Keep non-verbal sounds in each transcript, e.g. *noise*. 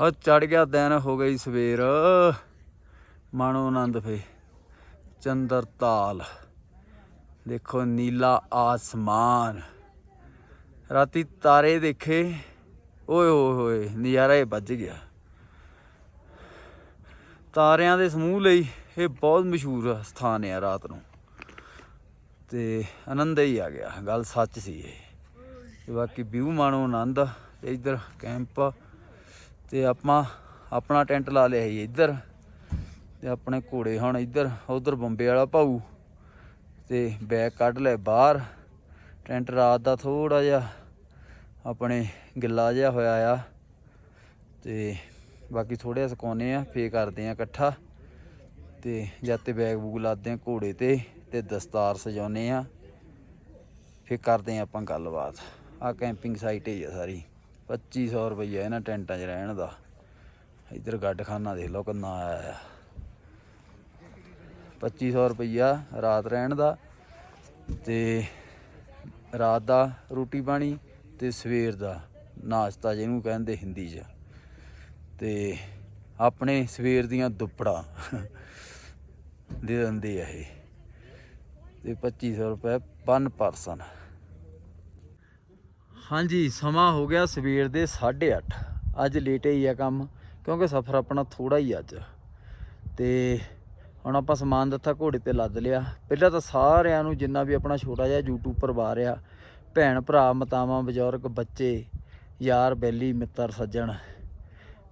ਹੋ ਚੜ ਗਿਆ, ਦਿਨ ਹੋ ਗਈ ਸਵੇਰ। ਮਾਣੋ ਆਨੰਦ ਫੇ, ਚੰਦਰ ਤਾਲ। ਦੇਖੋ ਨੀਲਾ ਆਸਮਾਨ। ਰਾਤੀ ਤਾਰੇ ਦੇਖੇ, ਓਏ ਹੋਏ ਹੋਏ, ਨਜ਼ਾਰਾ ਹੀ ਵੱਜ ਗਿਆ। ਤਾਰਿਆਂ ਦੇ ਸਮੂਹ ਲਈ ਇਹ ਬਹੁਤ ਮਸ਼ਹੂਰ ਸਥਾਨ ਹੈ ਰਾਤ ਨੂੰ। ਤੇ ਆਨੰਦ ਹੀ ਆ ਗਿਆ, ਗੱਲ ਸੱਚ ਸੀ ਇਹ। ਬਾਕੀ ਵਿਊ ਮਾਣੋ ਆਨੰਦ ਤੇ ਇੱਧਰ ਕੈਂਪ ਤੇ ਆਪਾਂ ਆਪਣਾ ਟੈਂਟ ਲਾ ਲਿਆ ਸੀ ਇੱਧਰ ਤੇ ਆਪਣੇ ਘੋੜੇ ਹੁਣ ਇੱਧਰ, ਉਧਰ ਬੰਬੇ ਵਾਲਾ ਭਾਊ ਤੇ ਬੈਗ ਕੱਢ ਲੈ ਬਾਹਰ। ਟੈਂਟ ਰਾਤ ਦਾ ਥੋੜਾ ਜਿਹਾ ਆਪਣੇ ਗਿੱਲਾ ਜਿਹਾ ਹੋਇਆ ਆ ਤੇ ਬਾਕੀ ਥੋੜ੍ਹਾ ਸੁਕਾਉਨੇ ਆ, ਫੇਰ ਕਰਦੇ ਆ ਇਕੱਠਾ ਤੇ ਜਦ ਤੇ ਬੈਗ ਬੂਗ ਲਾਦੇ ਆ ਘੋੜੇ ਤੇ ਤੇ ਦਸਤਾਰ ਸਜਾਉਨੇ ਆ, ਫੇਰ ਕਰਦੇ ਆ ਆਪਾਂ ਗੱਲਬਾਤ। ਆ ਕੈਂਪਿੰਗ ਸਾਈਟ ਹੀ ਆ ਸਾਰੀ। 2500 ਰੁਪਈਆ ਇਹਨਾਂ ਟੈਂਟਾਂ 'ਚ ਰਹਿਣ ਦਾ। ਇੱਧਰ ਗੱਡਖਾਨਾ ਦੇਖ ਲਓ ਕਿੰਨਾ ਆਇਆ ਆ। 2500 ਰੁਪਈਆ ਰਾਤ ਰਹਿਣ ਦਾ ਤੇ ਰਾਤ ਦਾ ਰੋਟੀ ਪਾਣੀ ਤੇ ਸਵੇਰ ਦਾ ਨਾਸ਼ਤਾ ਜਿਹਨੂੰ ਕਹਿੰਦੇ ਹਿੰਦੀ 'ਚ। ਤੇ ਆਪਣੇ ਸਵੇਰ ਦੀਆਂ ਦੁੱਪੜਾ ਦੇ ਦਿੰਦੇ ਆ ਇਹ। ਤੇ 2500 ਰੁਪਏ ਪਨ ਪਰਸਨ। ਹਾਂਜੀ, ਸਮਾਂ ਹੋ ਗਿਆ ਸਵੇਰ ਦੇ 8:30 ਅੱਜ ਲੇਟ ਹੀ ਆ ਕੰਮ, ਕਿਉਂਕਿ ਸਫ਼ਰ ਆਪਣਾ ਥੋੜਾ ਹੀ ਅੱਜ। ਤੇ ਹੁਣ ਆਪਾਂ ਸਮਾਨ ਦਿੱਤਾ ਘੋੜੇ ਤੇ ਲੱਦ ਲਿਆ। ਪਹਿਲਾਂ ਤਾਂ ਸਾਰਿਆਂ ਨੂੰ ਜਿੰਨਾ ਵੀ ਆਪਣਾ ਛੋਟਾ ਜਿਹਾ YouTube ਪਰਿਵਾਰ ਆ ਭੈਣ ਭਰਾ, ਮਤਾਵਾਂ, ਬਜ਼ੁਰਗ, ਬੱਚੇ, ਯਾਰ, ਬੈਲੀ, ਮਿੱਤਰ, ਸੱਜਣ,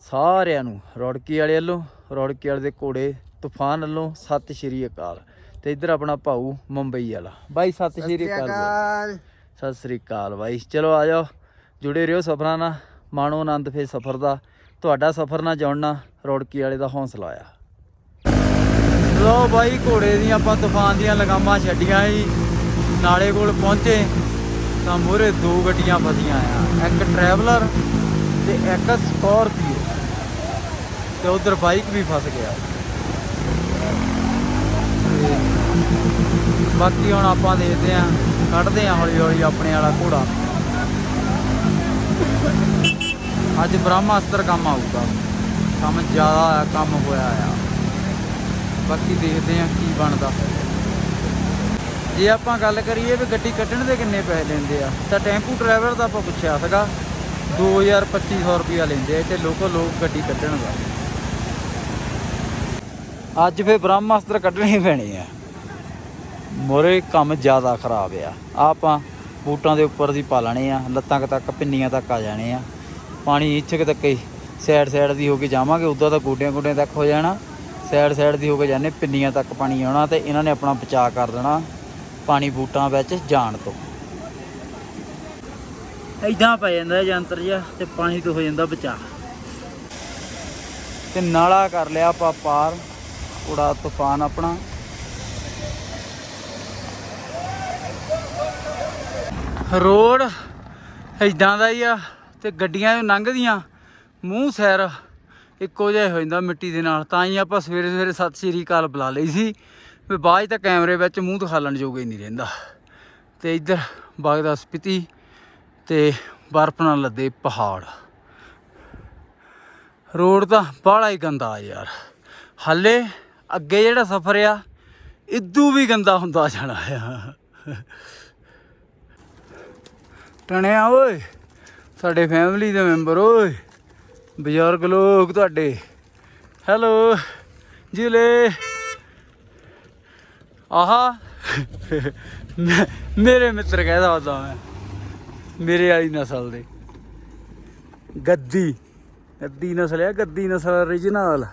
ਸਾਰਿਆਂ ਨੂੰ ਰੌੜਕੀ ਵਾਲੇ ਵੱਲੋਂ ਰੌੜਕੀ ਵਾਲੇ ਦੇ ਘੋੜੇ, ਤੂਫਾਨ ਵੱਲੋਂ, ਸਤਿ ਸ਼੍ਰੀ ਅਕਾਲ। ਤੇ ਇੱਧਰ ਆਪਣਾ ਭਾਊ ਮੁੰਬਈ ਵਾਲਾ। ਬਾਈ ਸਤਿ ਸ਼੍ਰੀ ਅਕਾਲ। ਸਤਿ ਸ੍ਰੀ ਅਕਾਲ ਬਾਈ। ਚਲੋ ਆ ਜਾਓ, ਜੁੜੇ ਰਹੋ ਸਫਰਾਂ ਨਾਲ। ਮਾਣੋ ਆਨੰਦ ਫੇ ਸਫਰ ਦਾ। ਤੁਹਾਡਾ ਸਫਰ ਨਾਲ ਜੁੜਨਾ ਰੌੜਕੀ ਵਾਲੇ ਦਾ ਹੌਸਲਾ ਆ। ਲੋ ਬਾਈ, ਘੋੜੇ ਦੀਆਂ ਆਪਾਂ ਤੂਫਾਨ ਦੀਆਂ ਲਗਾਮਾਂ ਛੱਡੀਆਂ ਜੀ। ਨਾਲੇ ਕੋਲ ਪਹੁੰਚੇ, ਤਾਂ ਮੂਹਰੇ ਦੋ ਗੱਡੀਆਂ ਫਸੀਆਂ ਆ। ਇੱਕ ਟਰੈਵਲਰ ਤੇ ਇੱਕ ਸਕੋਰਪੀਓ ਤੇ ਉਧਰ ਬਾਈਕ ਵੀ ਫਸ ਗਿਆ। ਬਾਕੀ ਹੁਣ ਆਪਾਂ ਦੇਖਦੇ ਆਂ ਕੱਢਦੇ ਆ ਹੌਲੀ ਹੌਲੀ ਆਪਣੇ ਵਾਲਾ ਘੋੜਾ। ਅੱਜ ਬ੍ਰਹਮਾਸਤਰ ਕੰਮ ਆਊਗਾ। ਕੰਮ ਜ਼ਿਆਦਾ ਆ ਕੰਮ ਹੋਇਆ ਆ। ਬਾਕੀ ਦੇਖਦੇ ਆਂ ਕੀ ਬਣਦਾ। ਜੇ ਆਪਾਂ ਗੱਲ ਕਰੀਏ ਵੀ ਗੱਡੀ ਕੱਢਣ ਦੇ ਕਿੰਨੇ ਪੈਸੇ ਲੈਂਦੇ ਆ, ਤਾਂ ਟੈਂਪੂ ਡਰਾਈਵਰ ਦਾ ਆਪਾਂ ਪੁੱਛਿਆ ਸੀਗਾ 2000 2500 ਰੁਪਿਆ ਲੈਂਦੇ ਆ ਤੇ ਲੋਕੋ ਲੋਕ ਗੱਡੀ ਕੱਢਣ ਦਾ। ਅੱਜ ਫੇ ਬ੍ਰਹਮਾਸਤਰ ਕੱਢਣੇ ਪੈਣੇ ਆ। ਮੋਰੇ ਕੰਮ ਜ਼ਿਆਦਾ ਖਰਾਬ ਆ। ਆਪਾਂ ਬੂਟਾਂ ਦੇ ਉੱਪਰ ਦੀ ਪਾ ਲੈਣੇ ਆ, ਲੱਤਾਂ ਕੁ ਤੱਕ, ਪਿੰਨੀਆਂ ਤੱਕ ਆ ਜਾਣੇ ਆ। ਪਾਣੀ ਇੱਥੇ ਕੁ ਤੱਕ ਹੀ ਸਾਈਡ ਸਾਈਡ ਦੀ ਹੋ ਕੇ ਜਾਵਾਂਗੇ, ਉਦਾਂ ਤਾਂ ਗੋਡਿਆਂ ਗੋਡਿਆਂ ਤੱਕ ਹੋ ਜਾਣਾ। ਸਾਈਡ ਸਾਈਡ ਦੀ ਹੋ ਕੇ ਜਾਣੇ ਪਿੰਨੀਆਂ ਤੱਕ ਪਾਣੀ ਆਉਣਾ ਤੇ ਇਹਨਾਂ ਨੇ ਆਪਣਾ ਬਚਾਅ ਕਰ ਦੇਣਾ ਪਾਣੀ ਬੂਟਾਂ ਵਿੱਚ ਜਾਣ ਤੋਂ। ਇਦਾਂ ਪੈ ਜਾਂਦਾ ਇਹ ਜੰਤਰ ਜਿਹਾ ਤੇ ਪਾਣੀ ਤੋਂ ਹੋ ਜਾਂਦਾ ਬਚਾਅ ਤੇ ਨਾਲਾ ਕਰ ਲਿਆ ਆਪਾਂ ਪਾਰ, ਉੜਾ ਤੂਫਾਨ ਆਪਣਾ। ਰੋਡ ਇਦਾਂ ਦਾ ਹੀ ਆ ਤੇ ਗੱਡੀਆਂ ਲੰਘਦੀਆਂ, ਮੂੰਹ ਸੈਰ ਇੱਕੋ ਜਿਹਾ ਹੋ ਜਾਂਦਾ ਮਿੱਟੀ ਦੇ ਨਾਲ। ਤਾਂ ਹੀ ਆਪਾਂ ਸਵੇਰੇ ਸਵੇਰੇ ਸਤਿ ਸ਼੍ਰੀ ਅਕਾਲ ਬੁਲਾ ਲਈ ਸੀ। ਵੀ ਬਾਅਦ 'ਚ ਤਾਂ ਕੈਮਰੇ ਵਿੱਚ ਮੂੰਹ ਦਿਖਾਲਣ ਜੋਗਾ ਹੀ ਨਹੀਂ ਰਹਿੰਦਾ। ਤੇ ਇੱਧਰ ਬਾਗਦਾ ਸਪਿਤੀ ਤੇ ਬਰਫ਼ ਨਾਲ ਲੱਦੇ ਪਹਾੜ। ਰੋਡ ਤਾਂ ਬਾਹਲਾ ਹੀ ਗੰਦਾ ਯਾਰ। ਹਾਲੇ ਅੱਗੇ ਜਿਹੜਾ ਸਫ਼ਰ ਆ ਇਦੋਂ ਵੀ ਗੰਦਾ ਹੁੰਦਾ ਜਾਣਾ ਆ। ਟਣਿਆ ਓਏ। ਸਾਡੇ ਫੈਮਿਲੀ ਦੇ ਮੈਂਬਰ ਓਏ। ਬਜ਼ੁਰਗ ਲੋਕ ਤੁਹਾਡੇ। ਹੈਲੋ ਜਿਲੇ ਆਹਾ। ਮੈਂ- ਮੇਰੇ ਮਿੱਤਰ ਕਹਿਦਾ ਹੁੰਦਾ ਮੈਂ। ਮੇਰੇ ਵਾਲੀ ਨਸਲ ਦੇ। ਗੱਦੀ। ਗੱਦੀ ਨਸਲ ਆ, ਗੱਦੀ ਨਸਲ origignal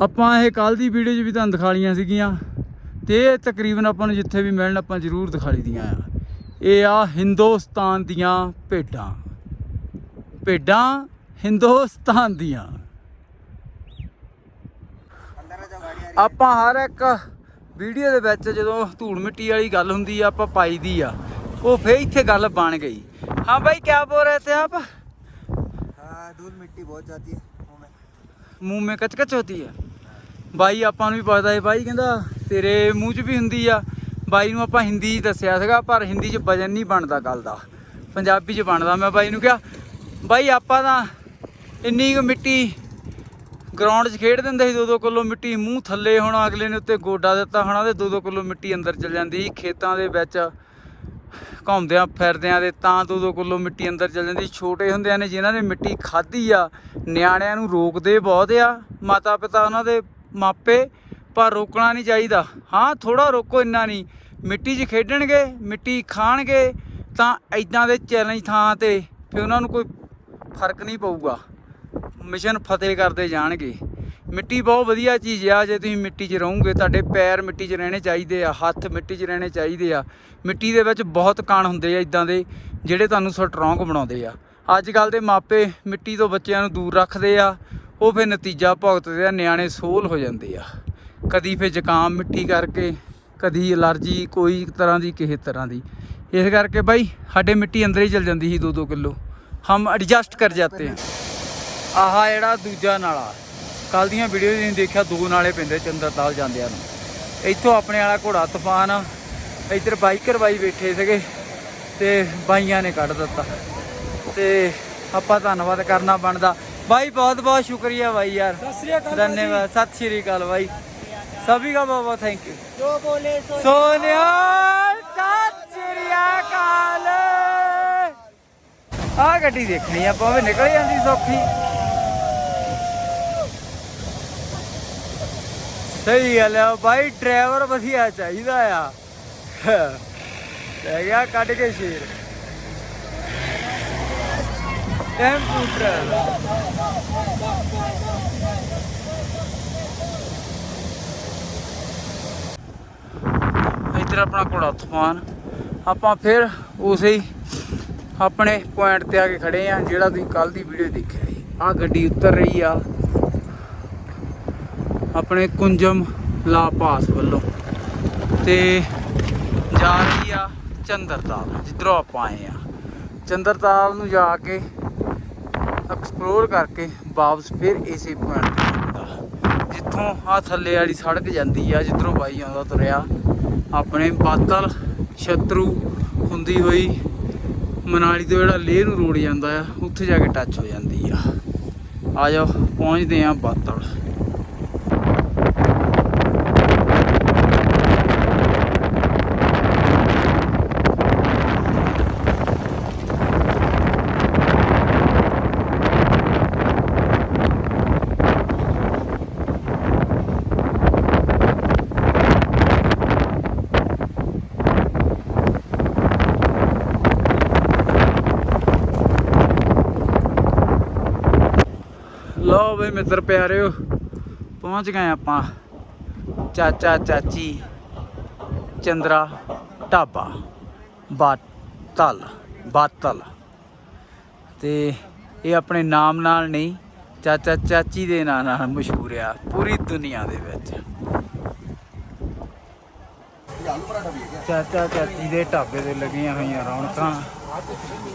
ਆਪਾਂ ਇਹ ਕੱਲ ਦੀ ਵੀਡੀਓ 'ਚ ਵੀ ਤੁਹਾਨੂੰ ਦਿਖਾ ਲਈਆਂ ਸੀਗੀਆਂ। ਤੇ ਇਹ ਤਕਰੀਬਨ ਆਪਾਂ ਨੂੰ ਜਿੱਥੇ ਵੀ ਮਿਲਣ ਆਪਾਂ ਜ਼ਰੂਰ ਦਿਖਾ ਲਈ ਦੀਆਂ ਆ। ਇਹ ਆ ਹਿੰਦੁਸਤਾਨ ਦੀਆਂ ਭੇਡਾਂ ਭੇਡਾਂ ਹਿੰਦੁਸਤਾਨ ਦੀਆਂ ਆਪਾਂ ਹਰ ਇੱਕ ਵੀਡੀਓ ਦੇ ਵਿੱਚ ਜਦੋਂ ਧੂੜ ਮਿੱਟੀ ਵਾਲੀ ਗੱਲ ਹੁੰਦੀ ਆ ਆਪਾਂ ਪਾਈ ਦੀ ਆ ਉਹ ਫੇਰ ਇੱਥੇ ਗੱਲ ਬਣ ਗਈ ਹਾਂ ਭਾਈ ਕੀ ਬੋਲ ਰਹੇ ਥੇ ਆਪ हाँ धूल मिट्टी बहुत जाती है मुंह में ਮੂੰਹ ਮੇ ਕਚਕਚ ਹੋਤੀ ਹੈ ਬਾਈ ਆਪਾਂ ਨੂੰ ਵੀ ਪਤਾ ਹੈ ਬਾਈ ਕਹਿੰਦਾ ਤੇਰੇ ਮੂੰਹ 'ਚ ਵੀ ਹੁੰਦੀ ਆ ਬਾਈ ਨੂੰ ਆਪਾਂ ਹਿੰਦੀ 'ਚ ਦੱਸਿਆ ਸੀਗਾ, ਪਰ ਹਿੰਦੀ 'ਚ ਵਜਨ ਨਹੀਂ ਬਣਦਾ ਗੱਲ ਦਾ। ਪੰਜਾਬੀ 'ਚ ਬਣਦਾ, ਮੈਂ ਬਾਈ ਨੂੰ ਕਿਹਾ, ਬਾਈ ਆਪਾਂ ਤਾਂ ਇੰਨੀ ਕੁ ਮਿੱਟੀ ਗਰਾਊਂਡ 'ਚ ਖੇਡ ਦਿੰਦੇ ਸੀ 2-2 ਕਿਲੋ ਮਿੱਟੀ ਮੂੰਹ ਥੱਲੇ ਹੋਣਾ ਅਗਲੇ ਨੇ ਉੱਤੇ ਗੋਡਾ ਦਿੱਤਾ ਹੋਣਾ ਤੇ 2-2 ਕਿਲੋ ਮਿੱਟੀ ਅੰਦਰ ਚਲ ਜਾਂਦੀ ਸੀ, ਖੇਤਾਂ ਦੇ ਵਿੱਚ ਘੁੰਮਦਿਆਂ ਫਿਰਦਿਆਂ ਦੇ ਤਾਂ 2-2 ਕਿਲੋ ਮਿੱਟੀ ਅੰਦਰ ਚਲ ਜਾਂਦੀ ਛੋਟੇ ਹੁੰਦਿਆਂ ਨੇ ਜਿਨ੍ਹਾਂ ਨੇ ਮਿੱਟੀ ਖਾਧੀ ਆ, ਨਿਆਣਿਆਂ ਨੂੰ ਰੋਕਦੇ ਬਹੁਤ ਆ ਮਾਤਾ ਪਿਤਾ ਉਹਨਾਂ ਦੇ ਮਾਪੇ ਪਰ ਰੋਕਣਾ ਨਹੀਂ ਚਾਹੀਦਾ। ਹਾਂ ਥੋੜਾ ਰੋਕੋ ਇੰਨਾ ਨਹੀਂ। ਮਿੱਟੀ 'ਚ ਖੇਡਣਗੇ, ਮਿੱਟੀ ਖਾਣਗੇ, ਤਾਂ ਐਦਾਂ ਦੇ ਚੈਲੰਜ ਥਾਂ ਤੇ ਫਿਰ ਉਹਨਾਂ ਨੂੰ ਕੋਈ ਫ਼ਰਕ ਨਹੀਂ ਪਊਗਾ। ਮਿਸ਼ਨ ਫਤਿਹ ਕਰਦੇ ਜਾਣਗੇ। ਮਿੱਟੀ ਬਹੁਤ ਵਧੀਆ ਚੀਜ਼ ਆ, ਜੇ ਤੁਸੀਂ ਮਿੱਟੀ 'ਚ ਰਹੋਗੇ, ਤੁਹਾਡੇ ਪੈਰ ਮਿੱਟੀ 'ਚ ਰਹਿਣੇ ਚਾਹੀਦੇ ਆ, ਹੱਥ ਮਿੱਟੀ 'ਚ ਰਹਿਣੇ ਚਾਹੀਦੇ ਆ। ਮਿੱਟੀ ਦੇ ਵਿੱਚ ਬਹੁਤ ਕਣ ਹੁੰਦੇ ਆ ਇਦਾਂ ਦੇ, ਜਿਹੜੇ ਤੁਹਾਨੂੰ ਸਟਰੋਂਗ ਬਣਾਉਂਦੇ ਆ। ਅੱਜ ਕੱਲ ਦੇ ਮਾਪੇ ਮਿੱਟੀ ਤੋਂ ਬੱਚਿਆਂ ਨੂੰ ਦੂਰ ਰੱਖਦੇ ਆ, ਉਹ ਫਿਰ ਨਤੀਜਾ ਭੁਗਤਦੇ ਆ, ਨਿਆਣੇ ਸੋਲ ਹੋ ਜਾਂਦੇ ਆ। ਕਦੀ ਫਿਰ ਜ਼ੁਕਾਮ ਮਿੱਟੀ ਕਰਕੇ ਕਦੀ ਅਲਰਜੀ ਕੋਈ ਤਰ੍ਹਾਂ ਦੀ ਕਿਸੇ ਤਰ੍ਹਾਂ ਦੀ। ਇਸ ਕਰਕੇ ਬਾਈ ਸਾਡੇ ਮਿੱਟੀ ਅੰਦਰ ਹੀ ਚਲ ਜਾਂਦੀ ਸੀ 2-2 ਕਿਲੋ। ਹਮ ਐਡਜਸਟ ਕਰ ਜਾਂਦੇ ਆ। ਆਹ ਜਿਹੜਾ ਦੂਜਾ ਨਾਲਾ। ਕੱਲ ਦੀਆਂ ਵੀਡੀਓ ਤੁਸੀਂ ਦੇਖਿਆ ਦੋ ਨਾਲੇ ਪੈਂਦੇ ਚੰਦਰਤਾਲ ਜਾਂਦਿਆਂ ਨੂੰ। ਇੱਥੋਂ ਆਪਣੇ ਵਾਲਾ ਘੋੜਾ ਤੂਫਾਨ ਇੱਧਰ ਬਾਈਕਰ ਬਾਈ ਬੈਠੇ ਸੀਗੇ ਤੇ ਬਾਈਆਂ ਨੇ ਕੱਢ ਦਿੱਤਾ। ਤੇ ਆਪਾਂ ਧੰਨਵਾਦ ਕਰਨਾ ਬਣਦਾ। ਬਾਈ ਬਹੁਤ ਬਹੁਤ ਸ਼ੁਕਰੀਆ ਬਾਈ ਯਾਰ। ਧੰਨਵਾਦ ਸਤਿ ਸ਼੍ਰੀ ਅਕਾਲ ਬਾਈ। ਸਭੀ ਦਾ ਬਹੁਤ ਬਹੁਤ ਥੈਂਕ ਯੂ जो बोले सो ਸੋਨਿਆ ਸਤਿ ਸ਼੍ਰੀ ਅਕਾਲ ਆ ਗੱਡੀ ਦੇਖਣੀ ਆਪਾਂ ਵੀ ਨਿਕਲ ਜਾਂਦੀ ਸੌਖੀ ਸਹੀ ਗੱਲ ਆ ਬਾਈ ਡਰਾਈਵਰ ਵਧੀਆ ਚਾਹੀਦਾ ਆ ਲੈ ਗਿਆ ਕੱਢ ਕੇ ਸ਼ੇਰ ਟੈਂਪੂ ਡਰਾਈਵਰ ਇੱਧਰ ਆਪਣਾ ਘੋੜਾ ਤੂਫਾਨ। ਆਪਾਂ ਫਿਰ ਉਸੇ ਹੀ ਆਪਣੇ ਪੁਆਇੰਟ ਤੇ ਆ ਕੇ ਖੜੇ ਆ ਜਿਹੜਾ ਤੁਸੀਂ ਕੱਲ ਦੀ ਵੀਡੀਓ ਦੇਖਿਆ ਸੀ। ਆ ਗੱਡੀ ਉਤਰ ਰਹੀ ਆ ਆਪਣੇ ਕੁੰਜਮ ਲਾ ਪਾਸ ਵੱਲੋਂ। ਤੇ ਜਾ ਰਹੀ ਆ ਚੰਦਰਤਾਲ, ਜਿੱਧਰੋਂ ਆਪਾਂ ਆਏ ਆ ਚੰਦਰਤਾਲ ਨੂੰ ਜਾ ਕੇ ਐਕਸਪਲੋਰ ਕਰਕੇ ਵਾਪਸ ਫਿਰ ਇਸੇ ਪੁਆਇੰਟ ਤੇ ਆਉਂਦਾ ਆ ਥੱਲੇ ਵਾਲੀ ਸੜਕ ਜਾਂਦੀ ਆ, ਜਿੱਧਰੋਂ ਬਾਈ ਆਉਂਦਾ ਤੁਰਿਆ। ਆਪਣੇ ਬਾਤਲ ਸ਼ਤਰੂ ਹੁੰਦੀ ਹੋਈ ਮਨਾਲੀ ਤੋਂ ਜਿਹੜਾ ਲੇਹ ਨੂੰ ਰੋਡ ਜਾਂਦਾ ਆ, ਉੱਥੇ ਜਾ ਕੇ ਟੱਚ ਹੋ ਜਾਂਦੀ ਆ। ਆ ਜਾਓ, ਪਹੁੰਚਦੇ ਆ ਬਾਤਲ ਲਓ ਬਈ ਮਿੱਤਰ ਪਿਆਰਿਓ, ਪਹੁੰਚ ਗਏ ਆਪਾਂ। ਚਾਚਾ, ਚਾਚੀ, ਚੰਦਰਾ, ਢਾਬਾ, ਬਾਤਲ ਬਾਤਲ। ਤੇ ਇਹ ਆਪਣੇ ਨਾਮ ਨਾਲ ਨਹੀਂ, ਚਾਚਾ, ਚਾਚੀ ਦੇ ਨਾਂ ਨਾਲ ਮਸ਼ਹੂਰ ਆ, ਪੂਰੀ ਦੁਨੀਆ ਦੇ ਵਿੱਚ। ਚਾਚਾ, ਚਾਚੀ ਦੇ ਢਾਬੇ ਤੇ ਲੱਗੀਆਂ ਹੋਈਆਂ ਰੌਣਕਾਂ।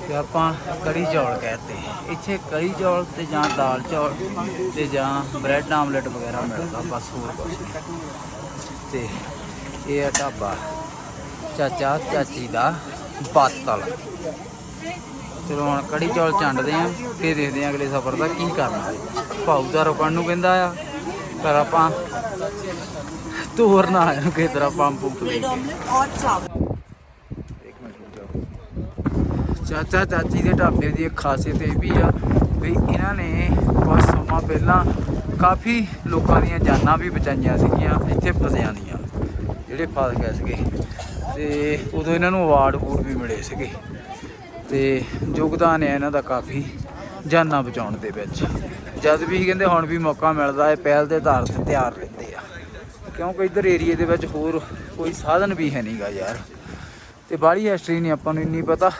ਤੇ ਆਪਾਂ ਕੜੀ ਚੌਲ ਕਹਿੰਦੇ ਇੱਥੇ ਕੜੀ ਚੌਲ ਤੇ ਜਾਂ ਦਾਲ ਚੌਲ ਤੇ ਜਾਂ ਬ੍ਰੈਡ ਆਮਲੇਟ ਵਗੈਰਾ ਮਿਲਦਾ, ਬਸ ਹੋਰ ਕੁਝ ਨਹੀਂ। ਤੇ ਇਹ ਆ ਢਾਬਾ, ਚਾਚਾ, ਚਾਚੀ ਦਾ ਬਾਤਲ। ਚਲੋ ਹੁਣ ਕੜੀ ਚੌਲ ਚੰਡਦੇ ਆਂ ਤੇ ਦੇਖਦੇ ਆਂ ਅਗਲੇ ਸਫ਼ਰ ਦਾ ਕੀ ਕਰਨਾ ਭਾਊ ਦਾ ਰੁਕਣ ਨੂੰ ਕਹਿੰਦਾ ਆ, ਪਰ ਆਪਾਂ ਤੋਰਨਾ ਆਇਆ ਕਿਸੇ ਤਰ੍ਹਾਂ ਪੰਪ ਪੰਪ ਦੇ ਕੇ ਚਾਚਾ ਚਾਚੀ ਦੇ ਢਾਬੇ ਦੀ ਇੱਕ ਖਾਸੀਅਤ ਇਹ ਵੀ ਆ ਵੀ ਇਹਨਾਂ ਨੇ ਕੁਝ ਸਮਾਂ ਪਹਿਲਾਂ ਕਾਫੀ ਲੋਕਾਂ ਦੀਆਂ ਜਾਨਾਂ ਵੀ ਬਚਾਈਆਂ ਸੀਗੀਆਂ, ਇੱਥੇ ਫਸਿਆਂ ਦੀਆਂ, ਜਿਹੜੇ ਫਸ ਗਏ ਸੀਗੇ। ਤੇ ਉਦੋਂ ਇਹਨਾਂ ਨੂੰ ਅਵਾਰਡ ਅਵੂਰਡ ਵੀ ਮਿਲੇ ਸੀਗੇ। ਤੇ ਯੋਗਦਾਨ ਹੈ ਇਹਨਾਂ ਦਾ ਕਾਫੀ ਜਾਨਾਂ ਬਚਾਉਣ ਦੇ ਵਿੱਚ। ਜਦ ਵੀ ਕਹਿੰਦੇ ਹੁਣ ਵੀ ਮੌਕਾ ਮਿਲਦਾ ਹੈ, ਪਹਿਲ ਦੇ ਆਧਾਰ ਤੇ ਤਿਆਰ ਰਹਿੰਦੇ ਆ। ਕਿਉਂਕਿ ਇੱਧਰ ਏਰੀਏ ਦੇ ਵਿੱਚ ਹੋਰ ਕੋਈ ਸਾਧਨ ਵੀ ਹੈ ਨਹੀਂਗਾ ਯਾਰ। ਤੇ ਬਾਹਲੀ ਹਿਸਟਰੀ ਨਹੀਂ ਆਪਾਂ ਨੂੰ, ਇੰਨੀ ਪਤਾ।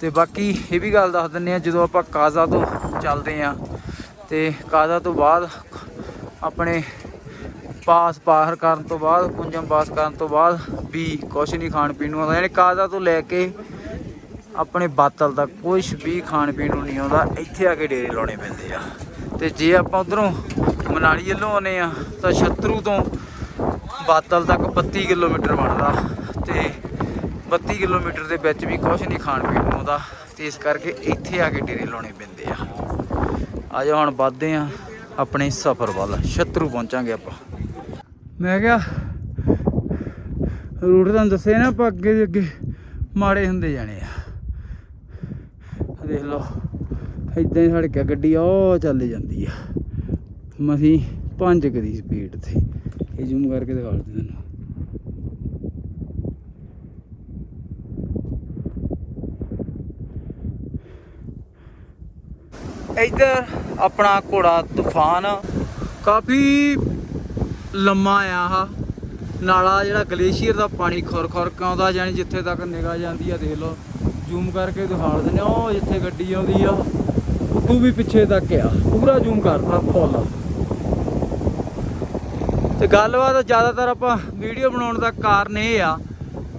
ਤੇ ਬਾਕੀ ਇਹ ਵੀ ਗੱਲ ਦੱਸ ਦਿੰਨੇ ਆ ਜਦੋਂ ਆਪਾਂ ਕਾਜ਼ਾ ਤੋਂ ਚੱਲਦੇ ਆ ਤੇ ਕਾਜ਼ਾ ਤੋਂ ਬਾਅਦ ਆਪਣੇ ਪਾਸ ਪਾਰ ਕਰਨ ਤੋਂ ਬਾਅਦ, ਕੁੰਜਮ ਪਾਸ ਕਰਨ ਤੋਂ ਬਾਅਦ ਵੀ ਕੁਝ ਨਹੀਂ ਖਾਣ ਪੀਣ ਨੂੰ ਆਉਂਦਾ। ਯਾਨੀ ਕਾਜ਼ਾ ਤੋਂ ਲੈ ਕੇ ਆਪਣੇ ਬਾਤਲ ਤੱਕ ਕੁਝ ਵੀ ਖਾਣ ਪੀਣ ਨੂੰ ਨਹੀਂ ਆਉਂਦਾ, ਇੱਥੇ ਆ ਕੇ ਡੇਰੇ ਲਾਉਣੇ ਪੈਂਦੇ ਆ। ਤੇ ਜੇ ਆਪਾਂ ਉਧਰੋਂ ਮਨਾਲੀ ਵੱਲੋਂ ਆਉਂਦੇ ਆ ਤਾਂ ਛਤਰੂ ਤੋਂ ਬਾਤਲ ਤੱਕ 32 ਕਿਲੋਮੀਟਰ ਬਣਦਾ। 32 ਕਿਲੋਮੀਟਰ ਦੇ ਵਿੱਚ ਵੀ ਕੁਝ ਨਹੀਂ ਖਾਣ ਪੀਣ ਨੂੰ ਆਉਂਦਾ। ਤੇ ਇਸ ਕਰਕੇ ਇੱਥੇ ਆ ਕੇ ਡੇਰੇ ਲਾਉਣੇ ਪੈਂਦੇ ਆ। ਆ ਜਾਓ, ਹੁਣ ਵੱਧਦੇ ਆ ਆਪਣੇ ਸਫ਼ਰ ਵੱਲ। ਸ਼ਤਰੂ ਪਹੁੰਚਾਂਗੇ ਆਪਾਂ। ਮੈਂ ਕਿਹਾ, ਰੂਟ ਤੁਹਾਨੂੰ ਦੱਸਿਆ ਨਾ ਆਪਾਂ ਅੱਗੇ ਦੇ ਅੱਗੇ ਮਾੜੇ ਹੁੰਦੇ ਜਾਣੇ ਆ। ਦੇਖ ਲਓ ਇਦਾਂ ਹੀ ਸੜਕਿਆ ਗੱਡੀ ਉਹ ਚੱਲ ਜਾਂਦੀ ਆ। ਮਸੀਂ ਪੰਜ ਕੁ ਦੀ ਸਪੀਡ ਤੇ। ਇਹ ਜ਼ੂਮ ਕਰਕੇ ਦਿਖਾ ਦਿੰਦਾ ਤੈਨੂੰ ਇੱਧਰ ਆਪਣਾ ਘੋੜਾ ਤੂਫਾਨ ਕਾਫੀ ਲੰਮਾ ਆ ਆਹ। ਨਾਲਾ ਜਿਹੜਾ ਗਲੇਸ਼ੀਅਰ ਦਾ ਪਾਣੀ ਖੁਰ ਖੁਰ ਕੇ ਆਉਂਦਾ ਜਾਨੀ ਜਿੱਥੇ ਤੱਕ ਨਿਗਾਹ ਜਾਂਦੀ ਆ ਦੇਖ ਲਓ। ਜ਼ੂਮ ਕਰਕੇ ਦਿਖਾ ਦਿੰਦੇ ਆ, ਉਹ ਜਿੱਥੇ ਗੱਡੀ ਆਉਂਦੀ ਆ, ਉਦੋਂ ਵੀ ਪਿੱਛੇ ਤੱਕ ਆ। ਪੂਰਾ ਜ਼ੂਮ ਕਰਤਾ, ਫੁੱਲ। ਤੇ ਗੱਲਬਾਤ ਜ਼ਿਆਦਾਤਰ ਆਪਾਂ ਵੀਡੀਓ ਬਣਾਉਣ ਦਾ ਕਾਰਨ ਇਹ ਆ,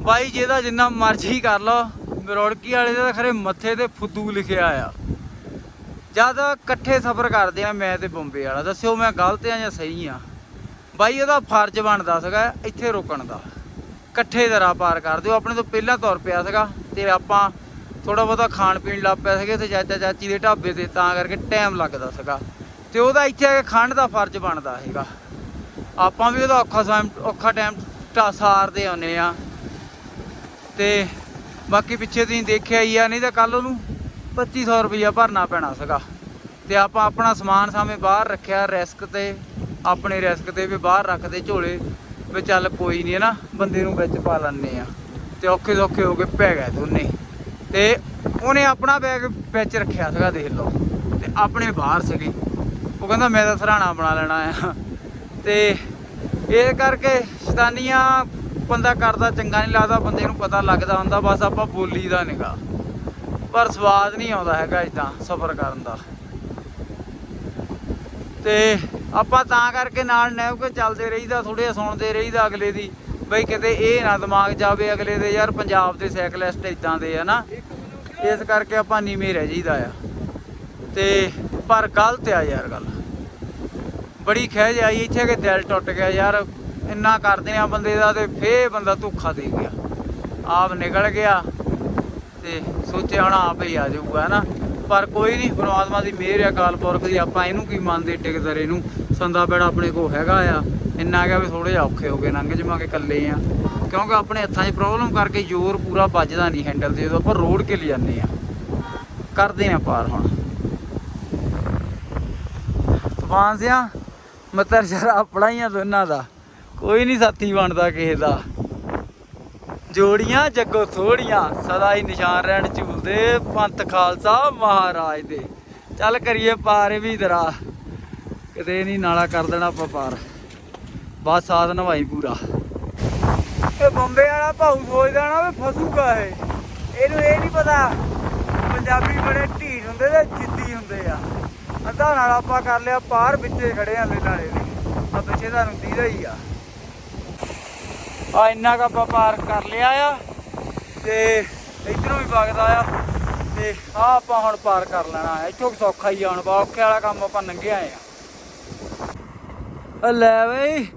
ਬਾਈ ਜਿਹਦਾ ਜਿੰਨਾ ਮਰਜ਼ੀ ਕਰ ਲਓ ਮਰੋੜਕੀ ਵਾਲੇ ਦੇ ਤਾਂ ਖਰੇ ਮੱਥੇ ਤੇ ਫੁੱਦੂ ਲਿਖਿਆ ਆ। ਜਦ ਇਕੱਠੇ ਸਫ਼ਰ ਕਰਦੇ ਆ ਮੈਂ ਤੇ ਬੰਬੇ ਵਾਲਾ, ਦੱਸਿਓ ਮੈਂ ਗਲਤ ਆ ਜਾਂ ਸਹੀ ਆ? ਬਾਈ ਉਹਦਾ ਫਰਜ਼ ਬਣਦਾ ਸੀਗਾ ਇੱਥੇ ਰੁਕਣ ਦਾ। ਇਕੱਠੇ ਦਰਾ ਪਾਰ ਕਰ ਦਿਓ ਆਪਣੇ ਤੋਂ ਪਹਿਲਾਂ ਤੁਰ ਪਿਆ ਸੀਗਾ ਤੇ ਆਪਾਂ ਥੋੜਾ ਬਹੁਤਾ ਖਾਣ ਪੀਣ ਲੱਗ ਪਿਆ ਸੀਗੇ ਤੇ ਚਾਚਾ ਚਾਚੀ ਦੇ ਢਾਬੇ ਤੇ ਤਾਂ ਕਰਕੇ ਟਾਈਮ ਲੱਗਦਾ ਸੀਗਾ। ਤੇ ਉਹਦਾ ਇੱਥੇ ਆ ਕੇ ਖੰਡ ਦਾ ਫਰਜ਼ ਬਣਦਾ ਹੈਗਾ ਆਪਾਂ ਵੀ ਉਹਦਾ ਔਖਾ ਸਮਾਂ, ਔਖਾ ਟਾਈਮ ਸਾਰਦੇ ਆਉਨੇ ਆ। ਤੇ ਬਾਕੀ ਪਿੱਛੇ ਤੁਸੀਂ ਦੇਖਿਆ ਹੀ ਆ, ਨਹੀਂ ਤਾਂ ਕੱਲ ਉਹਨੂੰ 2500 ਰੁਪਈਆ ਭਰਨਾ ਪੈਣਾ ਸੀਗਾ। ਤੇ ਆਪਾਂ ਆਪਣਾ ਸਮਾਨ ਸਾਵੇਂ ਬਾਹਰ ਰੱਖਿਆ, ਰਿਸਕ ਤੇ, ਆਪਣੇ ਰਿਸਕ ਤੇ ਵੀ ਬਾਹਰ ਰੱਖਦੇ ਝੋਲੇ, ਵੀ ਚੱਲ ਕੋਈ ਨਹੀਂ ਹੈ ਨਾ, ਬੰਦੇ ਨੂੰ ਵਿੱਚ ਪਾ ਲੈਣੇ ਆ ਤੇ ਔਖੇ ਸੌਖੇ ਹੋ ਕੇ ਪੈ ਗਏ ਦੋਨੇ। ਤੇ ਉਹਨੇ ਆਪਣਾ ਬੈਗ ਵਿੱਚ ਰੱਖਿਆ ਸੀਗਾ, ਦੇਖ ਲਓ। ਤੇ ਆਪਣੇ ਬਾਹਰ ਸੀਗੀ। ਉਹ ਕਹਿੰਦਾ, ਮੈਂ ਤਾਂ ਸਰਾਣਾ ਬਣਾ ਲੈਣਾ ਆ। ਤੇ ਇਹ ਕਰਕੇ ਸ਼ੈਤਾਨੀਆਂ ਬੰਦਾ ਕਰਦਾ, ਚੰਗਾ ਨਹੀਂ ਲੱਗਦਾ, ਬੰਦੇ ਨੂੰ ਪਤਾ ਲੱਗਦਾ ਹੁੰਦਾ, ਬਸ ਆਪਾਂ ਬੋਲੀ ਦਾ ਨਿਗਾ। ਪਰ ਸਵਾਦ ਨਹੀਂ ਆਉਂਦਾ ਹੈਗਾ ਇਦਾਂ ਸਫ਼ਰ ਕਰਨ ਦਾ। ਤੇ ਆਪਾਂ ਤਾਂ ਕਰਕੇ ਨਾਲ ਨਹਿ ਕੇ ਚੱਲਦੇ ਰਹੀਦਾ ਥੋੜੇ ਸੁਣਦੇ ਰਹੀਦਾ ਅਗਲੇ ਦੀ, ਬਈ ਕਿਤੇ ਇਹ ਨਾ ਦਿਮਾਗ ਜਾਵੇ ਅਗਲੇ ਦੇ, ਯਾਰ ਪੰਜਾਬ ਦੇ ਸਾਈਕਲਿਸਟ ਇਦਾਂ ਦੇ ਆ ਨਾ। ਇਸ ਕਰਕੇ ਆਪਾਂ ਨੀਵੇਂ ਰਹਿ ਜਾਈਦਾ ਆ। ਤੇ ਪਰ ਗਲਤ ਆ ਯਾਰ ਗੱਲ। ਬੜੀ ਖਹਿਜ ਆਈ ਇੱਥੇ ਕਿ ਦਿਲ ਟੁੱਟ ਗਿਆ ਯਾਰ, ਇੰਨਾ ਕਰਦੇ ਆ ਬੰਦੇ ਦਾ ਤੇ ਫੇਰ ਬੰਦਾ ਧੋਖਾ ਦੇ ਗਿਆ। ਆਪ ਨਿਕਲ ਗਿਆ। ਤੇ ਸੋਚਿਆ ਹੁਣ ਆਪ ਹੀ ਆ ਜਾਊਗਾ ਨਾ ਪਰ ਕੋਈ ਨਹੀਂ ਪਰਮਾਤਮਾ ਦੀ ਮਿਹਰ ਆ, ਅਕਾਲ ਪੁਰਖ ਦੀ, ਆਪਾਂ ਇਹਨੂੰ ਕੀ ਮੰਨਦੇ ਟਿਕਦਰੇ ਨੂੰ? ਸੰਦਾ ਬੇੜਾ ਆਪਣੇ ਕੋ ਹੈਗਾ ਆ। ਇੰਨਾ ਗਿਆ ਵੀ ਥੋੜੇ ਜਿਹਾ ਔਖੇ ਹੋ ਗਏ ਲੰਘ ਜਮਾਂਗੇ ਇਕੱਲੇ ਆ। ਕਿਉਂਕਿ ਆਪਣੇ ਹੱਥਾਂ 'ਚ ਪ੍ਰੋਬਲਮ ਕਰਕੇ ਜ਼ੋਰ ਪੂਰਾ ਵੱਜਦਾ ਨਹੀਂ ਹੈਂਡਲ ਤੇ, ਜਦੋਂ ਆਪਾਂ ਰੋਡ ਕੇ ਲੈ ਜਾਂਦੇ ਆ। ਕਰਦੇ ਆ ਪਾਰ ਹੁਣ। ਤੂਫਾਨ ਸਿਆ, ਮਤਰ ਜਰਾ ਆਪਣਾ ਹੀ ਆ ਦੋਨਾਂ ਦਾ। ਕੋਈ ਨਹੀਂ ਸਾਥੀ ਬਣਦਾ ਕਿਸੇ ਦਾ। ਜੋੜੀਆਂ ਜੱਗੋ ਥੋੜੀਆਂ, ਸਦਾ ਹੀ ਨਿਸ਼ਾਨ ਰਹਿਣ ਝੂਲਦੇ ਪੰਥ ਖਾਲਸਾ ਮਹਾਰਾਜ ਦੇ। ਚੱਲ ਕਰੀਏ ਪਾਰ ਵੀ ਦਰਾ ਕਿਤੇ ਨਹੀਂ ਨਾਲਾ ਕਰ ਦੇਣਾ ਆਪਾਂ ਪਾਰ। ਬਸ ਸਾਧ ਨਵਾਈ ਪੂਰਾ। ਇਹ ਬੰਬੇ ਵਾਲਾ ਭਾਊ ਸੋਚਦਾ ਨਾ ਵੀ ਫਸੂਗਾ ਇਹ। ਇਹਨੂੰ ਇਹ ਨਹੀਂ ਪਤਾ, ਪੰਜਾਬੀ ਬੜੇ ਢੀਠ ਹੁੰਦੇ ਤੇ ਜਿੱਦੀ ਹੁੰਦੇ ਆ। ਅੱਧਾ ਨਾਲ ਆਪਾਂ ਕਰ ਲਿਆ, ਪਾਰ ਵਿੱਚੇ ਖੜੇ ਆ ਨਾਲੇ ਦੇ ਆ ਪਿੱਛੇ ਤੁਹਾਨੂੰ ਦੀਦਾ ਹੀ ਆ। ਆ ਇੰਨਾ ਕੁ ਆਪਾਂ ਪਾਰ ਕਰ ਲਿਆ ਆ ਤੇ ਇਧਰੋਂ ਵੀ ਵਗਦਾ ਆ ਤੇ ਆ ਆਪਾਂ ਹੁਣ ਪਾਰ ਕਰ ਲੈਣਾ ਆ। ਇੱਥੋਂ ਸੌਖਾ ਹੀ ਆਉਣ ਹੁਣ ਔਖੇ ਵਾਲਾ ਕੰਮ ਆਪਾਂ ਨੰਗੇ ਆਏ ਆ। ਲੈ ਬਈ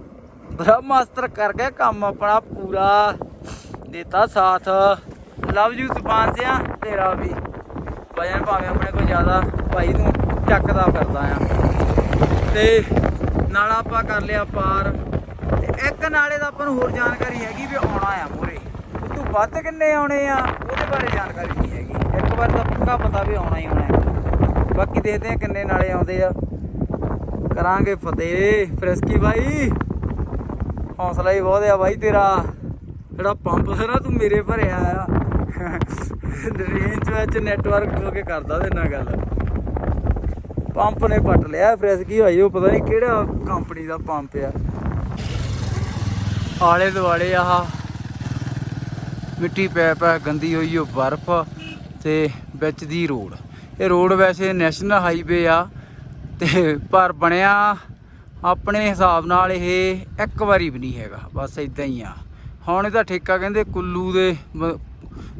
ਬੜਾ ਮਾਸਟਰ ਕਰ ਗਿਆ ਕੰਮ ਆਪਣਾ ਪੂਰਾ, ਦਿੱਤਾ ਸਾਥ। ਲਵ ਯੂ ਤੂਫਾਨ ਸਿਆ, ਤੇਰਾ ਵੀ। ਵਜਨ ਭਾਵੇਂ ਆਪਣੇ ਕੋਲ ਜ਼ਿਆਦਾ ਭਾਈ ਤੂੰ ਚੱਕਦਾ ਫਿਰਦਾ ਆ। ਤੇ ਨਾਲ ਆਪਾਂ ਕਰ ਲਿਆ ਪਾਰ। ਇੱਕ ਨਾਲੇ ਦਾ ਆਪਾਂ ਨੂੰ ਹੋਰ ਜਾਣਕਾਰੀ ਹੈਗੀ ਵੀ ਆਉਣਾ ਆ ਮੂਰੇ ਉਦੋਂ ਵੱਧ ਕਿੰਨੇ ਆਉਣੇ ਆ, ਉਹਦੇ ਬਾਰੇ ਜਾਣਕਾਰੀ ਨਹੀਂ ਹੈਗੀ। ਇੱਕ ਵਾਰ ਤਾਂ ਪੱਕਾ ਪਤਾ ਵੀ ਆਉਣਾ ਹੀ ਆਉਣਾ ਹੈ। ਬਾਕੀ ਦੇਖਦੇ ਆ ਕਿੰਨੇ ਨਾਲੇ ਆਉਂਦੇ ਆ। ਕਰਾਂਗੇ ਫਤਿਹ। ਫ੍ਰਿਸਕੀ ਬਾਈ, ਹੌਸਲਾ ਹੀ ਬਹੁਤ ਆ ਬਾਈ ਤੇਰਾ। ਜਿਹੜਾ ਪੰਪ ਸੀ ਨਾ ਤੂੰ ਮੇਰੇ ਭਰਿਆ ਆ। ਰੇਂਜ ਵਿੱਚ ਨੈਟਵਰਕ ਹੋ ਕੇ ਕਰਦਾ ਤੇ ਨਾਲ ਗੱਲ। ਪੰਪ ਨੇ ਪੱਟ ਲਿਆ, ਫ੍ਰਿਸਕੀ ਭਾਈ, ਉਹ ਪਤਾ ਨਹੀਂ ਕਿਹੜਾ ਕੰਪਨੀ ਦਾ ਪੰਪ ਆ। ਆਲੇ ਦੁਆਲੇ ਆਹ ਮਿੱਟੀ ਪੈ ਪੈ ਗੰਦੀ ਹੋਈ ਉਹ ਬਰਫ਼ ਤੇ ਵਿੱਚ ਦੀ ਰੋਡ। ਇਹ ਰੋਡ ਵੈਸੇ ਨੈਸ਼ਨਲ ਹਾਈਵੇ ਆ ਤੇ ਪਰ ਬਣਿਆ ਆਪਣੇ ਹਿਸਾਬ ਨਾਲ ਇਹ ਇੱਕ ਵਾਰੀ ਵੀ ਨਹੀਂ ਹੈਗਾ, ਬਸ ਇਦਾਂ ਹੀ ਆ। ਹੁਣ ਇਹਦਾ ਠੇਕਾ ਕਹਿੰਦੇ ਕੁੱਲੂ ਦੇ ਬ-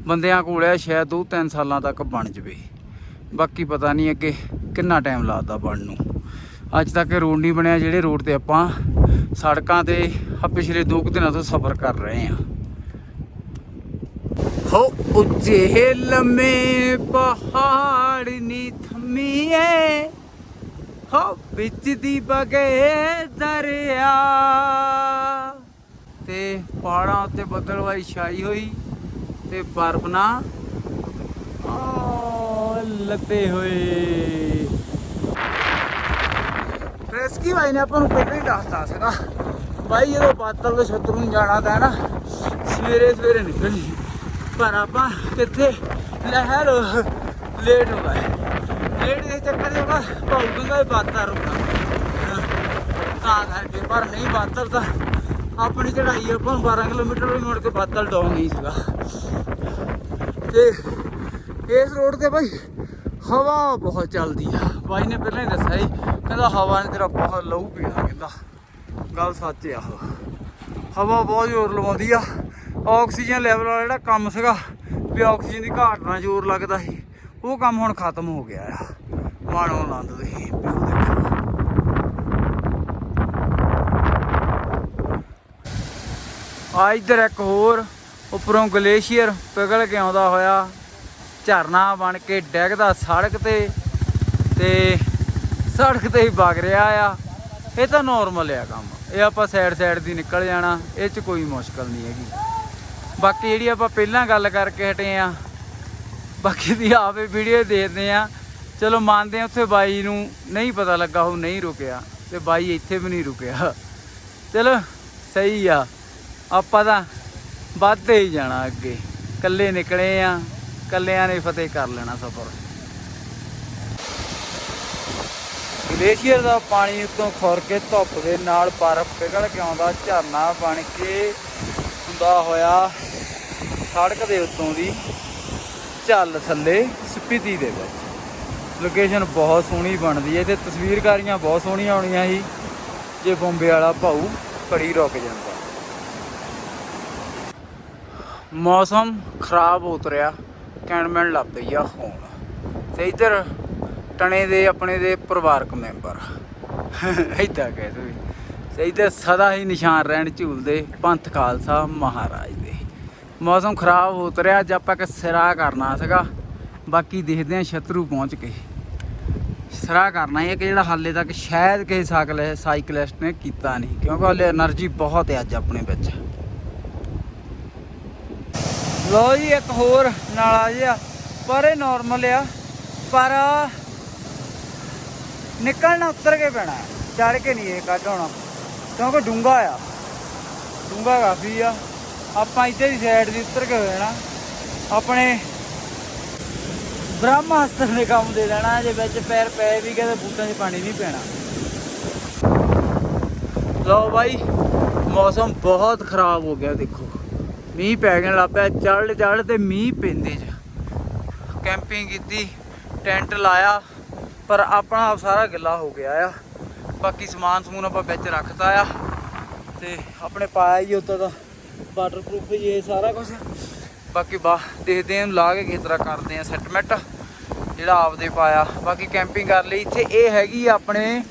ਬੰਦਿਆਂ ਕੋਲ ਆ, ਸ਼ਾਇਦ 2-3 ਸਾਲਾਂ ਤੱਕ ਬਣ ਜਵੇ। ਬਾਕੀ ਪਤਾ ਨਹੀਂ ਅੱਗੇ ਕਿੰਨਾ ਟਾਈਮ ਲੱਗਦਾ ਬਣਨ ਨੂੰ। ਅੱਜ ਤੱਕ ਇਹ ਰੋਡ ਨਹੀਂ ਬਣਿਆ, ਜਿਹੜੇ ਰੋਡ ਤੇ ਆਪਾਂ ਸੜਕਾਂ ਤੇ ਆ ਪਿਛਲੇ 2 ਦਿਨਾਂ ਤੋਂ ਸਫ਼ਰ ਕਰ ਰਹੇ ਹਾਂ। ਹੋ ਉੱਚੇ ਲੰਮੇ ਪਹਾੜ ਨੀ ਥੰਮੀਏ, ਹੋ ਵਿੱਚ ਦੀ ਬਗੇ ਦਰਿਆ। ਤੇ ਪਹਾੜਾਂ ਉੱਤੇ ਬੱਦਲਵਾਈ ਛਾਈ ਹੋਈ ਤੇ ਬਰਫ਼ ਨਾ ਆ ਹੋਏ। ਰੈਸਕੀ ਭਾਈ ਨੇ ਆਪਾਂ ਨੂੰ ਪਹਿਲਾਂ ਹੀ ਦੱਸਤਾ ਸੀਗਾ। ਬਾਈ ਜਦੋਂ ਬਾਤਲ ਦੇ ਛਤਰੂ ਨੂੰ ਜਾਣਾ ਤਾਂ ਨਾ। ਸਵੇਰੇ ਸਵੇਰੇ ਨਿਕਲੀ ਪਰ ਆਪਾਂ ਕਿੱਥੇ? ਲਹਿਰ ਲੇਟ ਹੋ ਗਏ ਲੇਟ ਦੇ ਚੱਕਰ ਦੇ ਬਾਅਦ ਭੌਂਕੂਗਾ ਹੀ ਬਾਤਾਂ ਰੁਕਣਾ ਤਾਂ ਕਰਕੇ, ਪਰ ਨਹੀਂ ਬਾਤਲ ਤਾਂ ਆਪਣੀ ਚੜਾਈ ਆਪਾਂ ਨੂੰ 12 ਕਿਲੋਮੀਟਰ ਵੀ ਮੁੜ ਕੇ ਬਾਤਲ ਡਾਉਣ ਨਹੀਂ ਸੀਗਾ। ਤੇ ਇਸ ਰੋਡ ਤੇ ਬਾਈ ਹਵਾ ਬਹੁਤ ਚੱਲਦੀ ਆ। ਬਾਈ ਨੇ ਪਹਿਲਾਂ ਹੀ ਦੱਸਿਆ ਸੀ, ਕਹਿੰਦਾ ਹਵਾ ਨੇ ਤੇਰਾ ਬਹੁਤ ਲਹੂ ਪੀਣਾ ਕਹਿੰਦਾ। ਗੱਲ ਸੱਚ ਆ। ਹਵਾ ਬਹੁਤ ਜ਼ੋਰ ਲਵਾਉਂਦੀ ਆ। ਆਕਸੀਜਨ ਲੈਵਲ ਵਾਲਾ ਜਿਹੜਾ ਕੰਮ ਸੀਗਾ, ਵੀ ਆਕਸੀਜਨ ਦੀ ਘਾਟ ਨਾਲ ਜ਼ੋਰ ਲੱਗਦਾ ਸੀ, ਉਹ ਕੰਮ ਹੁਣ ਖਤਮ ਹੋ ਗਿਆ ਆ। ਮਾਣੋ ਆਨੰਦ ਤੁਸੀਂ ਵਿਊ ਦੇਖੋ। ਆ ਇੱਧਰ ਇੱਕ ਹੋਰ, ਉੱਪਰੋਂ ਗਲੇਸ਼ੀਅਰ ਪਿਘਲ ਕੇ ਆਉਂਦਾ ਹੋਇਆ। ਝਰਨਾ ਬਣ ਕੇ ਡੈਗਦਾ ਸੜਕ ਤੇ ਤੇ ਸੜਕ ਤੇ ਹੀ ਵਗ ਰਿਹਾ ਆ। ਇਹ ਤਾਂ ਨਾਰਮਲ ਆ ਕੰਮ। ਇਹ ਆਪਾਂ ਸਾਈਡ ਸਾਈਡ ਦੀ ਨਿਕਲ ਜਾਣਾ, ਇਹ 'ਚ ਕੋਈ ਮੁਸ਼ਕਲ ਨਹੀਂ ਹੈਗੀ। ਬਾਕੀ ਜਿਹੜੀ ਆਪਾਂ ਪਹਿਲਾਂ ਗੱਲ ਕਰਕੇ ਹਟੇ ਆ, ਬਾਕੀ ਦੀ ਆਪੇ ਵੀਡੀਓ ਦੇਖਦੇ ਆ। ਚਲੋ ਮੰਨਦੇ ਆ ਉੱਥੇ ਬਾਈ ਨੂੰ, ਨਹੀਂ ਪਤਾ ਲੱਗਾ ਉਹ ਨਹੀਂ ਰੁਕਿਆ, ਤੇ ਬਾਈ ਇੱਥੇ ਵੀ ਨਹੀਂ ਰੁਕਿਆ। ਚਲੋ, ਸਹੀ ਆ। ਆਪਾਂ ਤਾਂ ਵੱਧਦੇ ਹੀ ਜਾਣਾ ਅੱਗੇ। ਕੱਲੇ ਨਿਕਲੇ ਆ ਕੱਲਿਆਂ ਨੇ ਫਤਿਹ ਕਰ ਲੈਣਾ ਸਫ਼ਰ। ਗਲੇਸ਼ੀਅਰ ਦਾ ਪਾਣੀ ਉੱਤੋਂ ਖੁਰ ਕੇ ਧੁੱਪ ਦੇ ਨਾਲ ਬਰਫ਼ ਪਿਘਲ ਕੇ ਆਉਂਦਾ, ਝਰਨਾ ਬਣ ਕੇ ਹੁੰਦਾ ਹੋਇਆ ਸੜਕ ਦੇ ਉੱਤੋਂ ਦੀ ਝੱਲ ਥੱਲੇ ਸਪੀਤੀ ਦੇ ਵਿੱਚ। ਲੋਕੇਸ਼ਨ ਬਹੁਤ ਸੋਹਣੀ ਬਣਦੀ ਹੈ ਤੇ ਤਸਵੀਰਕਾਰੀਆਂ ਬਹੁਤ ਸੋਹਣੀਆਂ ਆਉਣੀਆਂ ਸੀ। ਜੇ ਬੰਬੇ ਵਾਲਾ ਭਾਊ ਘੜੀ ਰੁਕ ਜਾਂਦਾ। ਮੌਸਮ ਖਰਾਬ ਉਤਰਿਆ ਤੁਰਿਆ ਕੈਨਮੈਂਟ ਲੱਗ ਪਈ ਆ ਹੁਣ। ਤੇ ਇੱਧਰ ਪਟਣੇ ਦੇ ਆਪਣੇ ਦੇ ਪਰਿਵਾਰਕ ਮੈਂਬਰ। ਐਦਾਂ ਕਹਿ ਦੋ ਸਹੀਦਾ ਸਦਾ ਹੀ ਨਿਸ਼ਾਨ ਰਹਿਣ ਝੂਲ ਦੇ ਪੰਥ ਖਾਲਸਾ ਮਹਾਰਾਜ ਦੇ। ਮੌਸਮ ਖਰਾਬ ਹੋ ਤਰਿਆ, ਅੱਜ ਆਪਾਂ ਕਿ ਸਿਰਾ ਕਰਨਾ ਸੀਗਾ। ਬਾਕੀ ਦੇਖਦੇ ਆਂ ਸ਼ਤਰੂ ਪਹੁੰਚ ਕੇ। ਸਿਰਾ ਕਰਨਾ ਹੈ ਕਿ ਜਿਹੜਾ ਹਾਲੇ ਤੱਕ ਸ਼ਾਇਦ ਕਿਸੇ ਸਾਈਕਲ ਸਾਈਕਲਿਸਟ ਨੇ ਕੀਤਾ ਨਹੀਂ, ਕਿਉਂਕਿ ਹਾਲੇ એનર્ਜੀ ਬਹੁਤ ਹੈ ਅੱਜ ਆਪਣੇ ਵਿੱਚ। ਲੋ ਜੀ, ਇੱਕ ਹੋਰ ਨਾਲਾ ਜਿਹਾ। ਪਰ ਇਹ ਨਾਰਮਲ ਆ, ਪਰ ਨਿਕਲਣਾ, ਉੱਤਰ ਕੇ ਪੈਣਾ। ਚੜ ਕੇ ਨਹੀਂ ਇਹ ਕੱਢ ਹੋਣਾ ਕਿਉਂਕਿ ਡੂੰਗਾ ਆ। ਡੂੰਗਾ ਕਾਫੀ ਆ। ਆਪਾਂ ਇੱਥੇ ਦੀ ਸਾਈਡ ਦੀ ਉੱਤਰ ਕੇ ਹੋ ਜਾਣਾ। ਆਪਣੇ ਬ੍ਰਹਮਾਸਤਰ ਦੇ ਕੰਮ ਦੇ ਲੈਣਾ ਜੇ ਵਿੱਚ ਪੈਰ ਪੈ ਵੀ ਗਏ ਤਾਂ ਬੂਟਾਂ 'ਚ ਪਾਣੀ ਨਹੀਂ ਪੈਣਾ। ਲਓ ਬਾਈ, ਮੌਸਮ ਬਹੁਤ ਖਰਾਬ ਹੋ ਗਿਆ, ਦੇਖੋ। ਮੀਂਹ ਪੈ ਗਿਆ ਲੱਗ ਪਿਆ ਚੜ ਚੜ ਤੇ ਮੀਂਹ ਪੈਂਦੇ ਚ। ਕੈਂਪਿੰਗ ਕੀਤੀ, ਟੈਂਟ ਲਾਇਆ। ਪਰ ਆਪਣਾ ਆਪ ਸਾਰਾ ਗਿੱਲਾ ਹੋ ਗਿਆ ਆ। ਬਾਕੀ ਸਮਾਨ ਸਮੂਨ ਆਪਾਂ ਵਿੱਚ ਰੱਖਤਾ ਆ। ਤੇ ਆਪਣੇ ਪਾਇਆ ਹੀ ਉੱਤੇ ਦਾ ਵਾਟਰਪ੍ਰੂਫ ਹੀ ਇਹ ਸਾਰਾ ਕੁਝ ਬਾਕੀ ਬਾ, ਦੇਖਦੇ ਹਾਂ, ਲਾ ਕੇ ਕਿਸ ਤਰ੍ਹਾਂ ਕਰਦੇ ਆ ਸੈਟਮੈਂਟ ਜਿਹੜਾ ਆਪਦੇ ਪਾਇਆ। ਬਾਕੀ ਕੈਂਪਿੰਗ ਕਰ ਲਈ, ਇੱਥੇ ਇਹ ਹੈਗੀ ਆਪਣੇ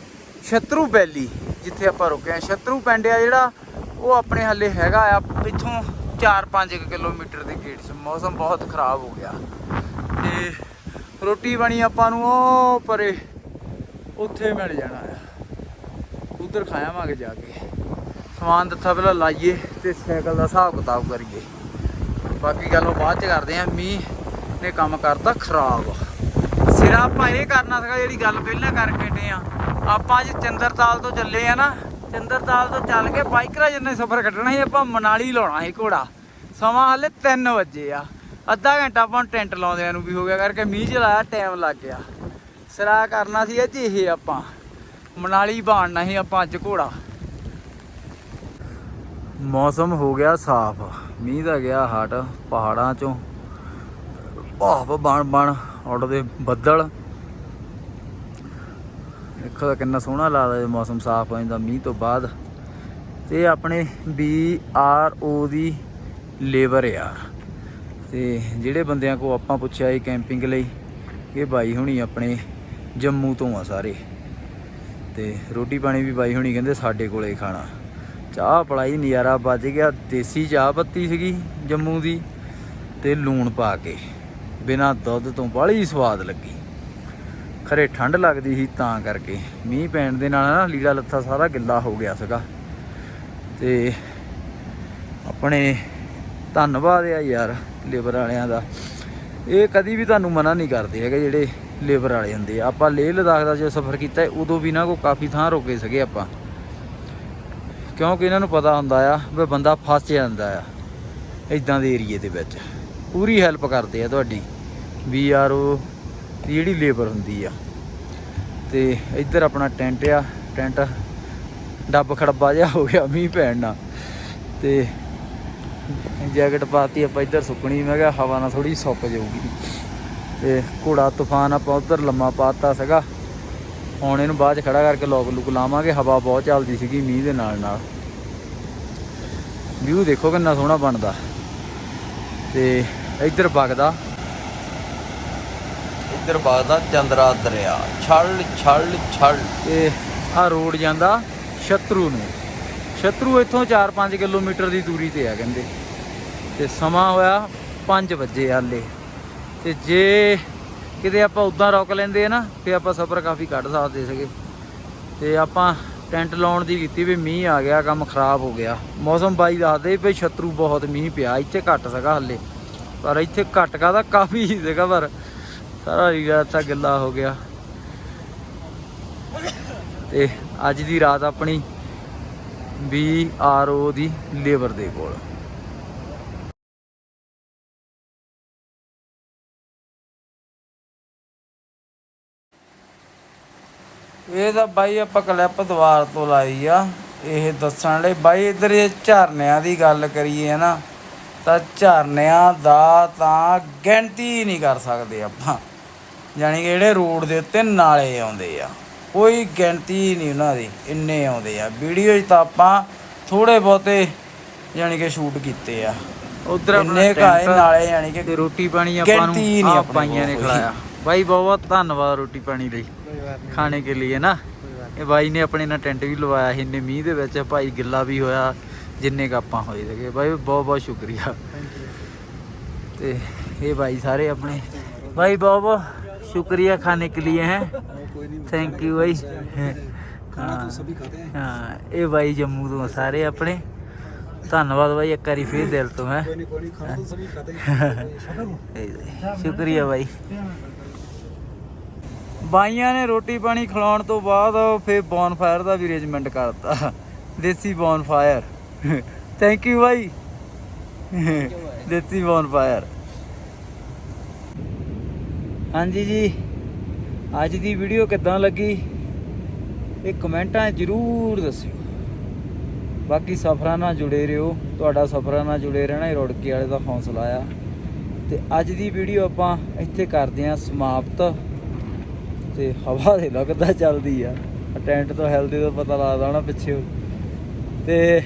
ਸ਼ਤਰੂ ਵੈਲੀ ਜਿੱਥੇ ਆਪਾਂ ਰੁਕੇ ਆ ਸ਼ਤਰੂ ਪਿੰਡ ਆ ਜਿਹੜਾ, ਉਹ ਆਪਣੇ ਹੱਲੇ ਹੈਗਾ ਆ ਇੱਥੋਂ 4-5 ਕਿਲੋਮੀਟਰ ਦੇ ਗੇਟ 'ਚ। ਮੌਸਮ ਬਹੁਤ ਖਰਾਬ ਹੋ ਗਿਆ। ਤੇ ਰੋਟੀ ਬਣੀ ਆਪਾਂ ਨੂੰ, ਉਹ ਪਰੇ। ਉੱਥੇ ਮਿਲ ਜਾਣਾ ਆ। ਉਧਰ ਖਾਵਾਂਗੇ ਜਾ ਕੇ। ਸਮਾਨ ਦਿੱਤਾ ਪਹਿਲਾਂ ਲਾਈਏ ਤੇ ਸਾਈਕਲ ਦਾ ਹਿਸਾਬ ਕਿਤਾਬ ਕਰੀਏ। ਬਾਕੀ ਗੱਲ ਉਹ ਬਾਅਦ ਚ ਕਰਦੇ ਆ, ਮੀਂਹ ਨੇ ਕੰਮ ਕਰਤਾ ਖਰਾਬ। ਸਿਰਾ ਆਪਾਂ ਇਹ ਕਰਨਾ ਸੀਗਾ ਜਿਹੜੀ ਗੱਲ ਪਹਿਲਾਂ ਕਰਕੇ ਹਟੇ ਆ। ਆਪਾਂ ਅੱਜ ਚੰਦਰਤਾਲ ਤੋਂ ਚੱਲੇ ਆ ਨਾ। ਚੰਦਰਤਾਲ ਤੋਂ ਚੱਲ ਕੇ ਬਾਈਕਰਾ ਜਿੰਨੇ ਸਫ਼ਰ ਕੱਢਣਾ ਸੀ, ਆਪਾਂ ਮਨਾਲੀ ਲਾਉਣਾ ਸੀ ਘੋੜਾ। ਸਮਾਂ ਹਾਲੇ 3 ਵਜੇ ਆ। ਅੱਧਾ ਘੰਟਾ ਆਪਾਂ ਟੈਂਟ ਲਾਉਂਦਿਆਂ ਨੂੰ ਵੀ ਹੋ ਗਿਆ, ਕਰਕੇ ਮੀਂਹ ਚਲਾਇਆ ਲਾਇਆ ਟਾਈਮ ਲੱਗ ਗਿਆ। ਸਰਾ ਕਰਨਾ ਸੀ ਅੱਜ ਇਹ ਆਪਾਂ, ਮਨਾਲੀ ਬਾਣਨਾ ਸੀ ਆਪਾਂ ਅੱਜ ਘੋੜਾ। ਮੌਸਮ ਹੋ ਗਿਆ ਸਾਫ਼, ਮੀਂਹ ਦਾ ਗਿਆ ਹਟ, ਪਹਾੜਾਂ ਚੋਂ ਭਾਫ ਬਣ ਬਣ ਉੱਡਦੇ ਬੱਦਲ। ਦੇਖੋ ਤਾਂ ਕਿੰਨਾ ਸੋਹਣਾ ਲੱਗਦਾ ਜੇ ਮੌਸਮ ਸਾਫ਼ ਹੋ ਜਾਂਦਾ ਮੀਂਹ ਤੋਂ ਬਾਅਦ। ਤੇ ਆਪਣੇ ਬੀ ਆਰ ਓ ਦੀ ਲੇਬਰ ਆ। ਤੇ ਜਿਹੜੇ ਬੰਦਿਆਂ ਕੋ ਆਪਾਂ ਪੁੱਛਿਆ ਇਹ ਕੈਂਪਿੰਗ ਲਈ ਇਹ ਬਾਈ ਹੁਣੀ ਆਪਣੇ ਜੰਮੂ ਤੋਂ ਆ ਸਾਰੇ ਤੇ ਰੋਟੀ ਪਾਣੀ ਵੀ ਬਾਈ ਹੁਣੀ ਕਹਿੰਦੇ ਸਾਡੇ ਕੋਲੇ ਹੀ ਖਾਣਾ। ਚਾਹ ਪਲਾਈ ਨਜ਼ਾਰਾ ਵੱਜ ਗਿਆ, ਦੇਸੀ ਚਾਹ ਪੱਤੀ ਸੀਗੀ ਜੰਮੂ ਦੀ ਤੇ ਲੂਣ ਪਾ ਕੇ ਬਿਨਾ ਦੁੱਧ ਤੋਂ ਬੜੀ ਸਵਾਦ ਲੱਗੀ। ਖਰੇ ਠੰਡ ਲੱਗਦੀ ਸੀ ਤਾਂ ਕਰਕੇ ਮੀਂਹ ਪੈਣ ਦੇ ਨਾਲ ਨਾ ਲੀੜਾ ਲੱਥਾ ਸਾਰਾ ਗਿੱਲਾ ਹੋ ਗਿਆ ਸੀਗਾ। ਤੇ ਆਪਣੇ ਧੰਨਵਾਦ ਆ ਯਾਰ। ਲੇਬਰ ਵਾਲਿਆਂ ਦਾ। ਇਹ ਕਦੀ ਵੀ ਤੁਹਾਨੂੰ ਮਨਾ ਨਹੀਂ ਕਰਦੇ ਹੈਗੇ ਜਿਹੜੇ ਲੇਬਰ ਵਾਲੇ ਹੁੰਦੇ ਆ। ਆਪਾਂ ਲੇਹ ਲਦਾਖ ਦਾ ਜੋ ਸਫ਼ਰ ਕੀਤਾ, ਉਦੋਂ ਵੀ ਨਾ ਕੋ ਕਾਫੀ ਥਾਂ ਰੁਕੇ ਸੀਗੇ ਆਪਾਂ। ਕਿਉਂਕਿ ਇਹਨਾਂ ਨੂੰ ਪਤਾ ਹੁੰਦਾ ਆ ਵੀ ਬੰਦਾ ਫਸ ਜਾਂਦਾ ਆ ਇਦਾਂ ਦੇ ਏਰੀਏ ਦੇ ਵਿੱਚ। ਪੂਰੀ ਹੈਲਪ ਕਰਦੇ ਆ ਤੁਹਾਡੀ, ਵੀ ਯਾਰ ਉਹ ਜਿਹੜੀ ਲੇਬਰ ਹੁੰਦੀ ਆ। ਤੇ ਇੱਧਰ ਆਪਣਾ ਟੈਂਟ ਆ, ਟੈਂਟ ਡੱਬ ਖੜੱਬਾ ਜਿਹਾ ਹੋ ਗਿਆ ਮੀਂਹ ਪੈਣ ਨਾਲ। ਤੇ ਜੈਕਟ ਪਾਤੀ, ਆਪਾਂ ਇੱਧਰ ਸੁੱਕਣੀ, ਮੈਂ ਕਿਹਾ ਹਵਾ ਨਾਲ ਥੋੜੀ ਸੁੱਕ ਜਾਊਗੀ। ਤੇ ਘੋੜਾ ਤੂਫਾਨ ਆਪਾਂ ਉੱਧਰ ਲੰਮਾ ਪਾਤਾ ਸੀਗਾ। ਹੁਣ ਇਹਨੂੰ ਬਾਅਦ ਚ ਖੜਾ ਕਰਕੇ ਲੋਕ ਲੁਕ ਲਾਵਾਂਗੇ, ਹਵਾ ਬਹੁਤ ਚੱਲਦੀ ਸੀਗੀ ਮੀਂਹ ਦੇ ਨਾਲ ਨਾਲ। ਵਿਊ ਦੇਖੋ ਕਿੰਨਾ ਸੋਹਣਾ ਬਣਦਾ। ਤੇ ਇੱਧਰ ਵਗਦਾ। ਇੱਧਰ ਵਗਦਾ ਚੰਦਰਾ ਦਰਿਆ। ਛਲ ਛਲ ਛਲ। ਤੇ ਆ ਰੋਡ ਜਾਂਦਾ ਸ਼ਤਰੂ ਨੂੰ। ਸ਼ਤਰੂ ਇੱਥੋਂ 4-5 ਕਿਲੋਮੀਟਰ ਦੀ ਦੂਰੀ ਤੇ ਆ ਕਹਿੰਦੇ। ਤੇ ਸਮਾਂ ਹੋਇਆ 5 ਵਜੇ ਹਾਲੇ। ਤੇ ਜੇ ਕਿਤੇ ਆਪਾਂ ਉਦਾਂ ਰੋਕ ਲੈਂਦੇ ਆ ਨਾ, ਤੇ ਆਪਾਂ ਸਫ਼ਰ ਕਾਫੀ ਕੱਢ ਸਕਦੇ ਸੀਗੇ। ਤੇ ਆਪਾਂ ਟੈਂਟ ਲਾਉਣ ਦੀ ਕੀਤੀ ਵੀ ਮੀਂਹ ਆ ਗਿਆ, ਕੰਮ ਖਰਾਬ ਹੋ ਗਿਆ। ਮੌਸਮ ਬਾਈ ਦੱਸਦੇ ਵੀ ਸ਼ਤਰੂ ਬਹੁਤ ਮੀਂਹ ਪਿਆ, ਇੱਥੇ ਘੱਟ ਸੀਗਾ ਹੱਲੇ। ਪਰ ਇੱਥੇ ਘੱਟ ਕਾਦਾ ਕਾਫੀ ਸੀਗਾ, ਪਰ ਸਾਰਾ ਰੀੜਾ ਤਾਂ ਗਿੱਲਾ ਹੋ ਗਿਆ। ਤੇ ਅੱਜ ਦੀ ਰਾਤ ਆਪਣੀ ਵੀ ਓ ਦੀ ਲੇਬਰ ਦੇ ਕੋਲ। ਇਹ ਤਾਂ ਬਾਈ ਆਪਾਂ ਕਲਿੱਪ ਦੁਆਰ ਤੋਂ ਲਾਈ ਆ। ਇਹ ਦੱਸਣ ਲਈ ਬਾਈ ਇਧਰ ਇਹ ਝਰਨਿਆਂ ਦੀ ਗੱਲ ਕਰੀਏ ਨਾ ਤਾਂ ਝਰਨਿਆਂ ਦਾ ਤਾਂ ਗਿਣਤੀ ਨਹੀਂ ਕਰ ਸਕਦੇ ਆਪਾਂ। ਯਾਨੀ ਕਿ ਜਿਹੜੇ ਰੋਡ ਦੇ ਉੱਤੇ ਨਾਲੇ ਆਉਂਦੇ ਆ ਕੋਈ ਗਿਣਤੀ ਨਹੀਂ ਉਹਨਾਂ ਦੀ ਇੰਨੇ ਆਉਂਦੇ ਆ। ਵੀਡੀਓ 'ਚ ਤਾਂ ਆਪਾਂ ਥੋੜੇ ਬਹੁਤੇ ਯਾਨੀ ਕਿ ਸ਼ੂਟ ਕੀਤੇ ਆ। ਉਧਰ ਕਾਏ ਨਾਲੇ ਯਾਨੀ ਕਿ ਰੋਟੀ ਪਾਣੀ ਆਪਾਂ ਨੂੰ ਆਪਣੇ ਪਾਈਆਂ ਨੇ ਖਿਲਾਇਆ। ਬਾਈ ਬਹੁਤ ਬਹੁਤ ਧੰਨਵਾਦ ਰੋਟੀ ਪਾਣੀ ਲਈ कोई बात नहीं ਖਾਣੇ ਕੇ ਲਈ ਨਾ कोई बात ਇਹ ਬਾਈ ਨੇ ਆਪਣੇ ਨਾਲ ਟੈਂਟ ਵੀ ਲਵਾਇਆ ਸੀ ਇੰਨੇ ਮੀਂਹ ਦੇ ਵਿੱਚ ਭਾਈ ਗਿੱਲਾ ਵੀ ਹੋਇਆ ਜਿੰਨੇ ਕ ਆਪਾਂ ਹੋਏ ਸੀਗੇ ਬਾਈ ਬਹੁਤ ਬਹੁਤ ਸ਼ੁਕਰੀਆ थैंक यू ਤੇ ਇਹ ਬਾਈ ਸਾਰੇ ਆਪਣੇ ਬਾਈ ਬਹੁਤ ਬਹੁਤ ਸ਼ੁਕਰੀਆ ਖਾਣੇ ਕੇ ਲਈ ਹੈ कोई नहीं ਥੈਂਕ ਯੂ ਬਾਈ खाना हाँ। तो सभी खाते हैं ਹਾਂ ਇਹ ਬਾਈ ਜੰਮੂ ਤੋਂ ਸਾਰੇ ਆਪਣੇ ਧੰਨਵਾਦ ਬਾਈ ਇੱਕ ਵਾਰੀ ਫੇਰ ਦਿਲ ਤੋਂ ਹੈ *laughs* कोई नहीं कोई नहीं खाना तो सभी खाते हैं ਸ਼ੁਕਰੀਆ ਬਾਈ ਬਾਈਆਂ ਨੇ ਰੋਟੀ ਪਾਣੀ ਖਿਲਾਉਣ ਤੋਂ ਬਾਅਦ ਫੇਰ ਬੌਨਫਾਇਰ ਦਾ ਵੀ ਅਰੇਂਜਮੈਂਟ ਕਰਤਾ। ਦੇਸੀ ਬੌਨਫਾਇਰ ਥੈਂਕ ਯੂ ਬਾਈ। ਦੇਸੀ ਬੌਨਫਾਇਰ ਹਾਂਜੀ ਜੀ, ਅੱਜ ਦੀ ਵੀਡੀਓ ਕਿੱਦਾਂ ਲੱਗੀ? ਇਹ ਕਮੈਂਟਾਂ ਜ਼ਰੂਰ ਦੱਸਿਓ। ਬਾਕੀ ਸਫਰਾਂ ਨਾਲ ਜੁੜੇ ਰਹੋ। ਤੁਹਾਡਾ ਸਫਰਾਂ ਨਾਲ ਜੁੜੇ ਰਹਿਣਾ ਹੀ ਰੁੜਕੀ ਵਾਲੇ ਦਾ ਹੌਸਲਾ ਆ। ਤੇ ਅੱਜ ਦੀ ਵੀਡੀਓ ਆਪਾਂ ਇੱਥੇ ਕਰਦੇ ਹਾਂ ਸਮਾਪਤ। ਤੇ ਹਵਾ ਦੇ ਲੱਗਦਾ ਚੱਲਦੀ ਆ। ਟੈਂਟ ਤੋਂ ਹੈਲਦੀ ਤੋਂ ਪਤਾ ਲੱਗਦਾ ਨਾ ਪਿੱਛੇ। ਤੇ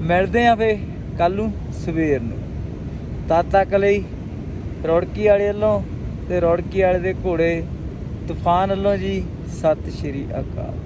ਮਿਲਦੇ ਆ ਫੇ ਕੱਲ ਨੂੰ ਸਵੇਰ ਨੂੰ। ਤਦ ਤੱਕ ਲਈ ਰੁੜਕੀ ਵਾਲੇ ਵੱਲੋਂ ਤੇ ਰੁੜਕੀ ਵਾਲੇ ਦੇ ਘੋੜੇ, ਤੂਫਾਨ ਵੱਲੋਂ ਜੀ, ਸਤਿ ਸ਼੍ਰੀ ਅਕਾਲ।